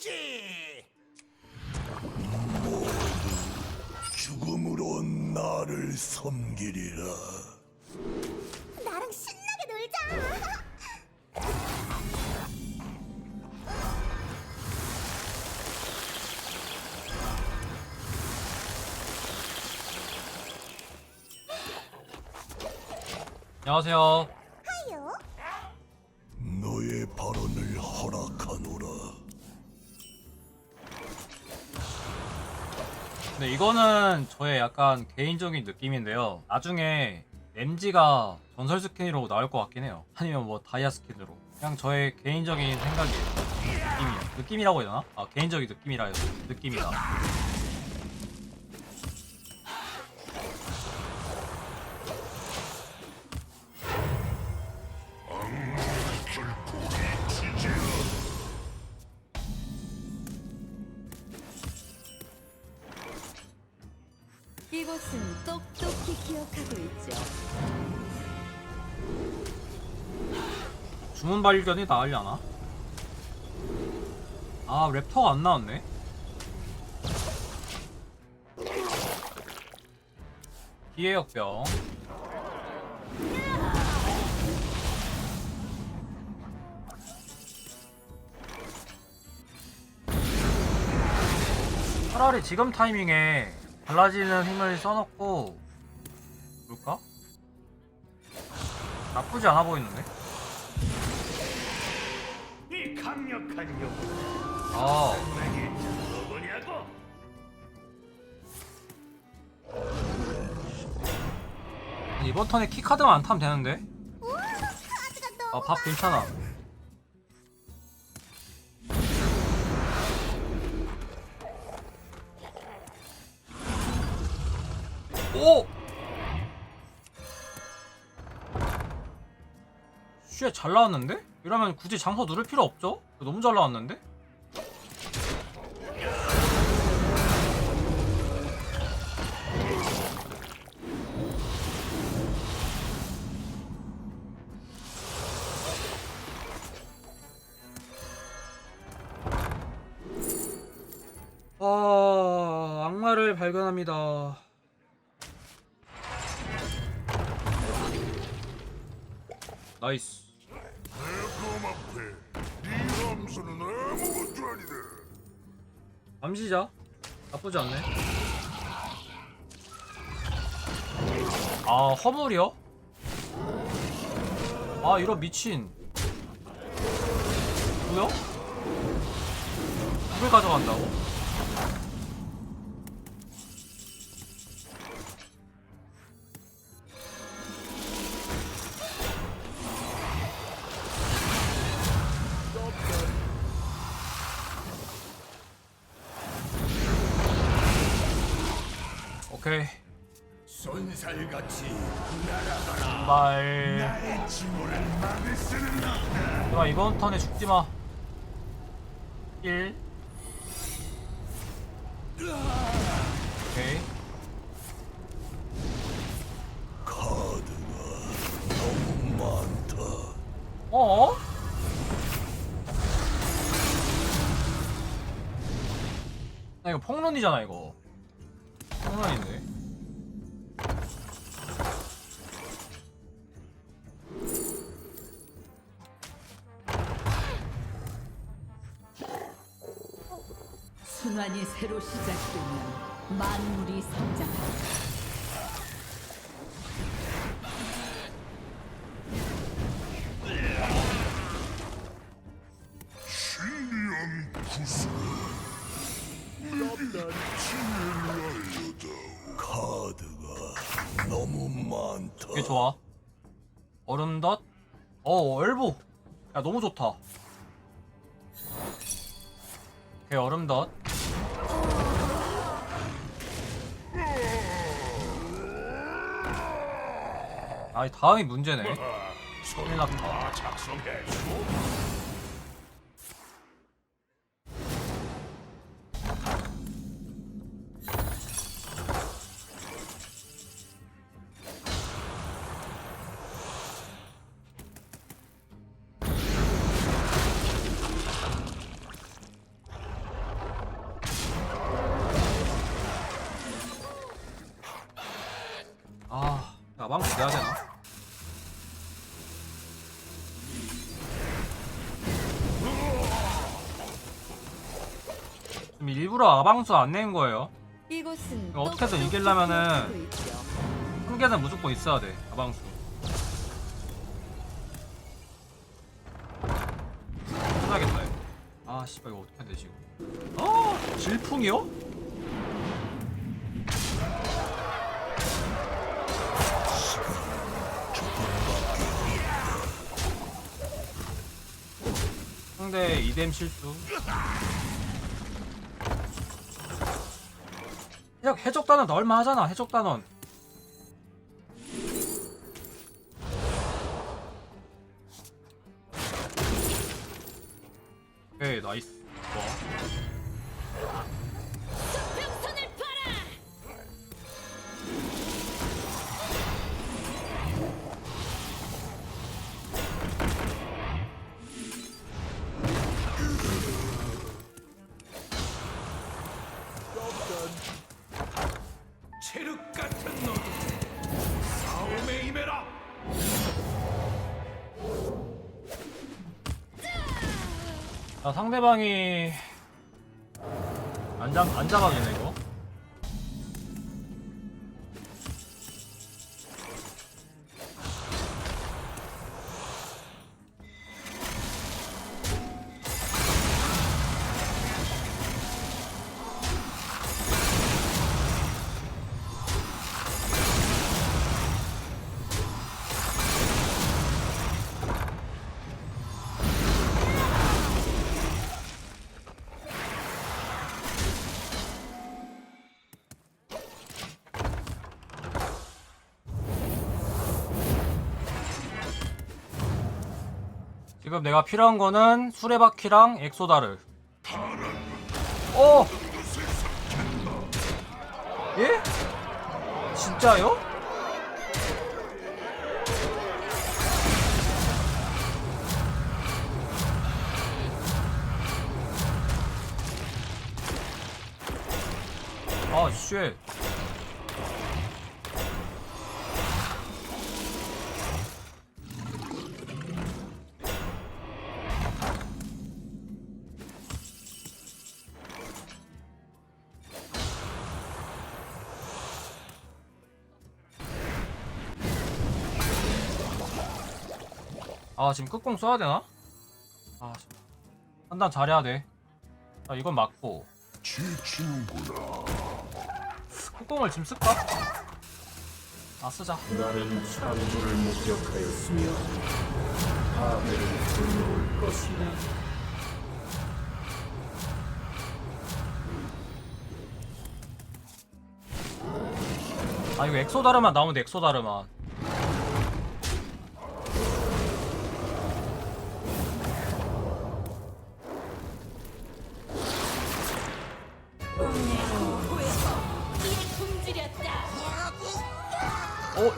주지. 죽음으로 나를 섬기리라. 나랑 신나게 놀자. 안녕하세요. 근데 이거는 저의 약간 개인적인 느낌인데요. 나중에 램지가 전설 스킨으로 나올 것 같긴 해요. 아니면 뭐 다이아 스킨으로. 그냥 저의 개인적인 생각이에요. 느낌이요. 느낌이라고 해야 되나? 아 개인적인 느낌이라 해서 느낌이다. 이곳은 똑똑히 기억하고 있죠. 주문 발견이 나으려나? 아 랩터가 안 나왔네. 피해역병. 차라리 지금 타이밍에 달라지는 힘을 써놓고 볼까? 나쁘지 않아 보이는데? 이 강력한 영혼 아 누구냐고? 이번 턴에 키 카드만 안 타면 되는데? 아 밥 괜찮아 오! 쉣, 잘 나왔는데? 이러면 굳이 장소 누를 필요 없죠? 너무 잘 나왔는데? 아, 악마를 발견합니다. 나이스. 내검 앞에 네 함수는 아무것도 아니다. 감시자. 나쁘지 않네. 아, 허물이요? 아, 이런 미친. 뭐야? 이걸 가져간다고? 오케이. 손살같이 말. 나의 지모를 막을 수는 없다. 야, 이번 턴에 죽지 마. 1. 오케이. 카드가 너무 많다. 어? 나 이거 폭론이잖아, 이거. 폭론인데. 순환이 새로 시작되면 만물이 성장한다. 신비한 구슬. 내게 지혜를 알려다오. 카드가 너무 많다. 이게 좋아. 얼음덧. 어, 엘보. 야, 너무 좋다. 오케이, 얼음덧. 아, 이 다음이 문제네. 큰일 났다. 다 작성했소? 아방수 내야 되나? 지금 일부러 아방수 안 낸 거예요. 이곳은 이거 어떻게든 똑똑히 이기려면은 기억하고 있죠. 한 개는 무조건 있어야 돼. 아방수. 해야겠다. 이거. 아 씨발 이거 어떻게 해야 되지 이거. 아 질풍이요? 상대 이뎀 실수. 해적 해적 단원 넣을만 하잖아. 해적 단원. 자 상대방이 안, 잡, 안 잡아주네 이거 지금 내가 필요한 거는 수레바퀴랑 엑소다르 어! 예? 진짜요? 아, 쉣. 아 지금 끝공 써야 되나? 아 씨. 판단 잘해야 돼. 아 이건 맞고 지치는구나. 끝공을 지금 쓸까? 아 쓰자. 나는 창조를 목격하였으며 하늘은 불러올 것이다. 아 이거 엑소다르만 나오면 돼 엑소다르만.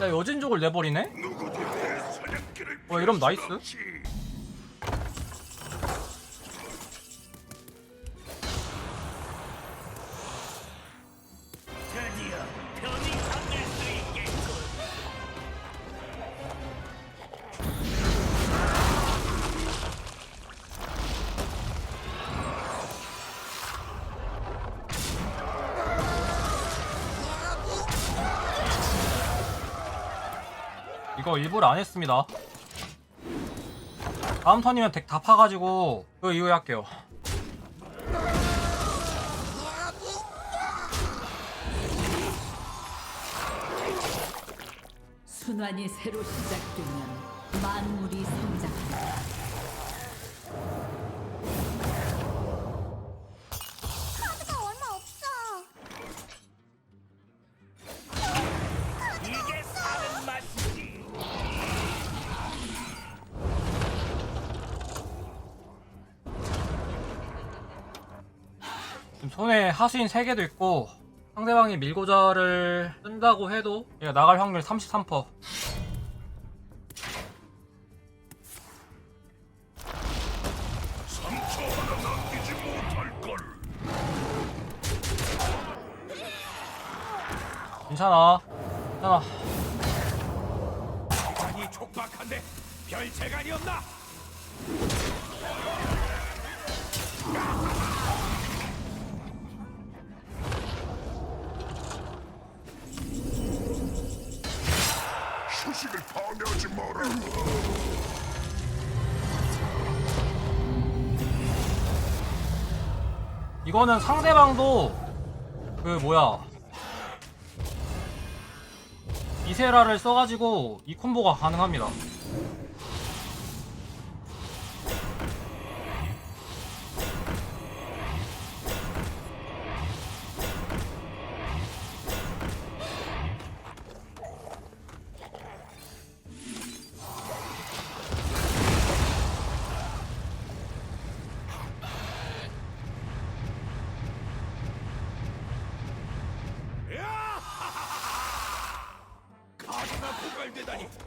야 여진족을 내버리네? 어 이러면 나이스? 이거 일부러 안 했습니다. 다음 턴이면 덱 다 파가지고 그 이후에 할게요. 순환이 새로 시작되면 만물이 성장 손에 하수인 3개도 있고 상대방이 밀고자를 쓴다고 해도 얘가 나갈 확률 33%. 상처 하나 남기지 못할 걸. 괜찮아. 괜찮아. 한데 별 재간이 없나? 이거는 상대방도 그 뭐야 이세라를 써가지고 이 콤보가 가능합니다.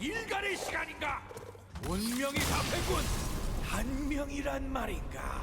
일간의 시간인가? 운명이 답했군. 한 명이란 말인가?